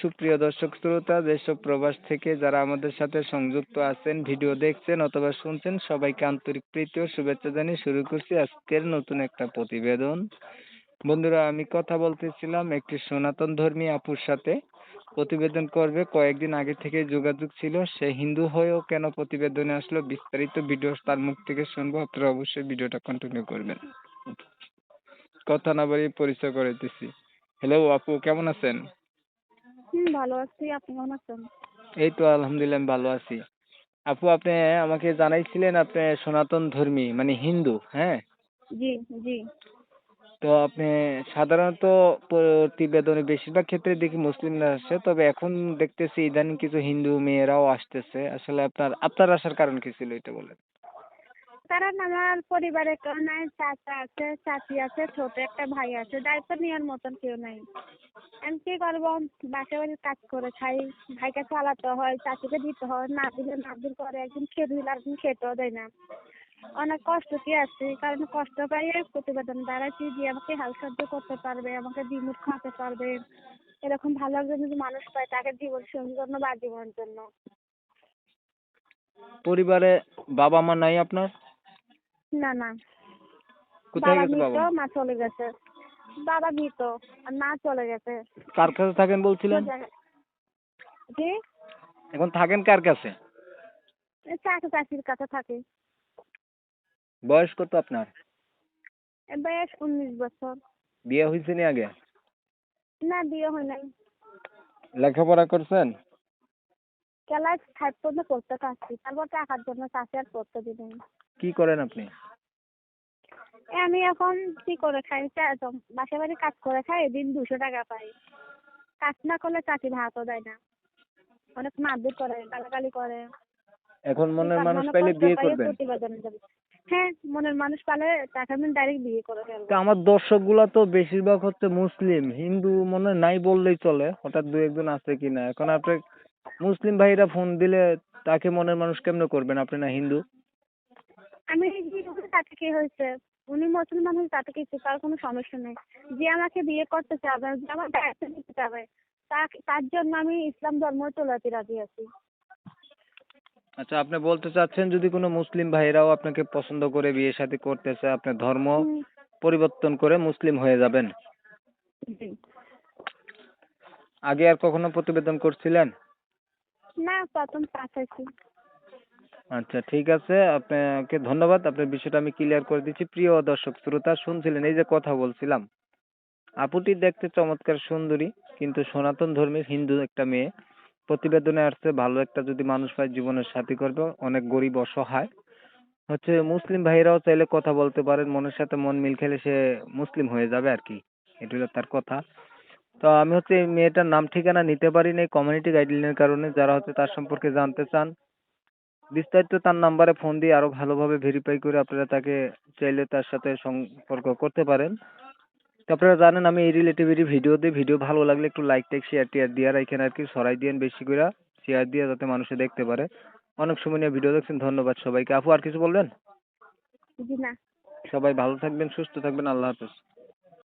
সুপ্রিয় দর্শক, শ্রোতা ও প্রবাস থেকে যারা আমাদের সাথে সংযুক্ত আছেন, ভিডিও দেখছেন অথবা শুনছেন, সবাইকে আন্তরিক প্রীতি ও শুভেচ্ছা জানিয়ে শুরু করছি আজকের নতুন একটা প্রতিবেদন। বন্ধুরা, আমি কথা বলতেছিলাম একটি সনাতন ধর্মী আপুর সাথে। প্রতিবেদন করবে, কয়েকদিন আগে থেকে যোগাযোগ ছিল, সে হিন্দু হয়েও কেন প্রতিবেদনে আসলো বিস্তারিত ভিডিও তার মুখ থেকে শুনব, আপনারা অবশ্যই ভিডিওটা কন্টিনিউ করবেন। কথা না বাড়িয়ে পরিচয় করাইতেছি হ্যালো আপু, কেমন আছেন? হুম ভালো আছি। আপনি কেমন আছেন? এই তো আলহামদুলিল্লাহ আমি ভালো আছি। আপু আপনি আমাকে জানাইছিলেন আপনি সনাতন ধর্মী মানে হিন্দু হ্যাঁ? জি জি। তো আপনি সাধারণত প্রতিবেদনে বেশিরভাগ ক্ষেত্রে দেখি মুসলিমরা আসে তবে এখন দেখতেছি ইদানিং কিছু হিন্দু মেয়েরাও আসতেছে। আসলে আপনার আপনার আসার কারণ কি ছিল এটা বলেন? কারণ আমার পরিবারে কেউ নাই চাচা আছে চাচি আছে ছোট একটা ভাই আছে দায়িত্ব নেওয়ার মতন কেউ নাই। আমি কি করব? বাসা বাড়ির কাজ করে খাই। ভাইকে চালাতে হয় চাচিকে দিতে হয় না দিলে না দিল করে একদিন খেয়ে দিলে একদিন খেতেও দেয় না। অনেক কষ্ট কি আছে? কারণ কষ্ট পাই প্রতিবেদন দাঁড়াচ্ছি যে আমাকে হাল সাহায্য করতে পারবে আমাকে দিমুট খাওয়াতে পারবে। এরকম ভালো একজন যদি মানুষ পায় তাকে জীবন সঙ্গীর জন্য বা জীবনের জন্য। পরিবারে বাবা মা নাই আপনার? না না। কোথায় গেছে বাবা? মা চলে গেছে। বাবা মৃত আর মা চলে গেছে। কার কাছে থাকেন বলছিলেন? জি? এখন থাকেন কার কাছে? চাচা চাচির কাছে থাকে। বয়স কত আপনার? বয়স উনিশ বছর। বিয়ে হয়েছে নি আগে? না বিয়ে হয় নাই। লেখাপড়া করছেন? ক্লাস ফাইভ পর্যন্ত পড়তে পারছি তারপর টাকার জন্য চাষি আর পড়তে দিলেন। কি করেন আপনি? আমি এখন কি করে খাই? বাসা বাড়ি কাজ করে খাই দিন দুশো টাকা পাই। কাজ না করলে চাকরি ভাতও দেয় না। অনেক মারধর করে গালাগালি করে। এখন মনের মানুষ পাইলে বিয়ে করবেন? হ্যাঁ মনের মানুষ পালে তাকে আমি ডাইরেক্ট বিয়ে করে ফেলব। তো আমার দর্শকগুলা তো বেশিরভাগ হচ্ছে মুসলিম। হিন্দু মনে হয় নাই বললেই চলে হঠাৎ দু একজন আছে কিনা এখন আপনি মুসলিম ভাইরা ফোন দিলে তাকে মনের মানুষ কেমনে করবেন? আপনি না হিন্দু? আমি করে তাতে কি হয়েছে? উনি মুসলমান হয়ে তাতে কিছু তার কোনো সমস্যা নেই। যে আমাকে বিয়ে করতে চাবে যে আমার দায়িত্ব নিতে চাবে তার জন্য আমি ইসলাম ধর্ম চলাতে রাজি আছি। আচ্ছা আপনি বলতে চাচ্ছেন যদি কোনো মুসলিম ভাইরাও আপনাকে পছন্দ করে বিয়ে শাদী করতে চায় আপনি ধর্ম পরিবর্তন করে মুসলিম হয়ে যাবেন? আগে আর কখনো প্রতিবেদন করছিলেন? না প্রথম পাঠাইছি আচ্ছা ঠিক আছে। আপনাকে ধন্যবাদ। আপনার বিষয়টা আমি ক্লিয়ার করে দিচ্ছি। প্রিয় দর্শক, শ্রোতা শুনছিলেন, এই যে কথা বলছিলাম, আপুটি দেখতে চমৎকার, সুন্দরী, কিন্তু সনাতন ধর্মের হিন্দু একটা মেয়ে। প্রতিবেদনে আসছে, ভালো একটা যদি মানুষ পায়, জীবনের সাথী করবে, অনেক গরিব, অসহায়। হচ্ছে, মুসলিম ভাইরাও চাইলে কথা বলতে পারেন, মনের সাথে মন মিল খেলে সে মুসলিম হয়ে যাবে আর কি। এটা হলো তার কথা। তো আমি হচ্ছে, এই মেয়েটার নাম ঠিকানা নিতে পারি না কমিউনিটি গাইডলাইনের কারণে, যারা হচ্ছে তার সম্পর্কে জানতে চান বিস্তারিত তার নাম্বারে ফোন দিয়ে আরও ভালোভাবে ভেরিফাই করে আপনারা তাকে চাইলে তার সাথে সম্পর্ক করতে পারেন। তো আপনারা জানেন আমি এই রিলেটিভেরই ভিডিও দিই। ভিডিও ভালো লাগলে একটু লাইক টাইক শেয়ার টিয়ার দিয়ে রাখেন আর কি। সরাই দিয়েন বেশি করে। শেয়ার দিয়ে যাতে মানুষে দেখতে পারে। অনেক সময় নিয়ে ভিডিও দেখছেন। ধন্যবাদ সবাইকে। আপু আর কিছু বলবেন? সবাই ভালো থাকবেন সুস্থ থাকবেন। আল্লাহ হাফেজ।